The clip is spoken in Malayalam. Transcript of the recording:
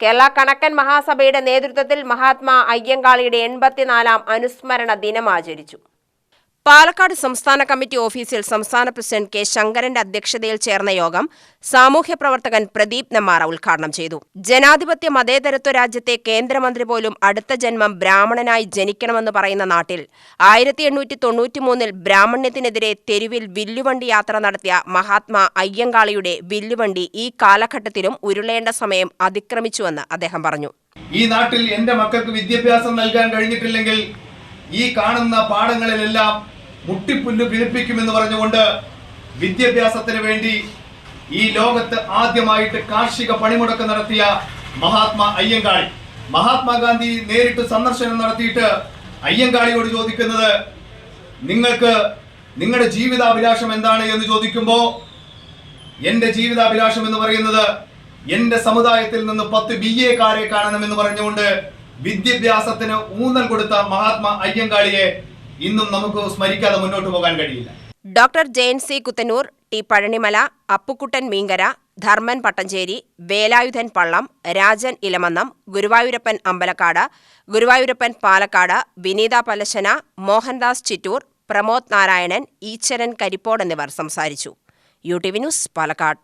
കേരള കണക്കൻ മഹാസഭയുടെ നേതൃത്വത്തിൽ മഹാത്മാ അയ്യങ്കാളിയുടെ എൺപത്തിനാലാം അനുസ്മരണ ദിനം ആചരിച്ചു. പാലക്കാട് സംസ്ഥാന കമ്മിറ്റി ഓഫീസിൽ സംസ്ഥാന പ്രസിഡന്റ് കെ ശങ്കരന്റെ അധ്യക്ഷതയിൽ ചേർന്ന യോഗം സാമൂഹ്യ പ്രവർത്തകൻ പ്രദീപ് നെമ്മാറ ഉദ്ഘാടനം ചെയ്തു. ജനാധിപത്യ മതേതരത്വ രാജ്യത്തെ കേന്ദ്രമന്ത്രി പോലും അടുത്ത ജന്മം ബ്രാഹ്മണനായി ജനിക്കണമെന്ന് പറയുന്ന നാട്ടിൽ ആയിരത്തി എണ്ണൂറ്റി തൊണ്ണൂറ്റിമൂന്നിൽ ബ്രാഹ്മണ്യത്തിനെതിരെ തെരുവിൽ വില്ലുവണ്ടി യാത്ര നടത്തിയ മഹാത്മാ അയ്യങ്കാളിയുടെ വില്ലുവണ്ടി ഈ കാലഘട്ടത്തിലും ഉരുളേണ്ട സമയം അതിക്രമിച്ചുവെന്ന് അദ്ദേഹം പറഞ്ഞു. ഈ നാട്ടിൽ എന്റെ മക്കൾക്ക് വിദ്യാഭ്യാസം നൽകാൻ കഴിഞ്ഞിട്ടില്ലെങ്കിൽ ഈ കാണുന്ന പാഠങ്ങളിലെല്ലാം മുട്ടിപ്പുല്ല് പിരിപ്പിക്കുമെന്ന് പറഞ്ഞുകൊണ്ട് വിദ്യാഭ്യാസത്തിന് വേണ്ടി ഈ ലോകത്ത് ആദ്യമായിട്ട് കാർഷിക പണിമുടക്ക് നടത്തിയ മഹാത്മാ അയ്യങ്കാളി. മഹാത്മാഗാന്ധി നേരിട്ട് സന്ദർശനം നടത്തിയിട്ട് അയ്യങ്കാളിയോട് ചോദിക്കുന്നത് നിങ്ങൾക്ക് നിങ്ങളുടെ ജീവിതാഭിലാഷം എന്താണ്? എന്ന് ചോദിക്കുമ്പോൾ എന്റെ ജീവിതാഭിലാഷം എന്ന് പറയുന്നത് എന്റെ സമുദായത്തിൽ നിന്ന് പത്ത് ബി എ കാരെ കാണണമെന്ന് പറഞ്ഞുകൊണ്ട് വിദ്യാഭ്യാസത്തിന് ഊന്നൽ കൊടുത്ത മഹാത്മാ അയ്യങ്കാളിയെ ഇന്നും നമുക്ക് സ്മരിക്കാതെ മുന്നോട്ട് പോകാൻ കഴിയില്ല. Doctor Jayan C Kuthanur T Pazhanimala Appukuttan Meenkara Dharman Pattancheri Velayudhan Pallam Rajan Elamannam Guruvayurappan Ambalakkad Guruvayurappan Palakkad Vineetha Palasana Mohandas Chittur Pramod Narayanan Eswaran Karippode എന്നിവർ സംസാരിച്ചു. U T V news Palakkad.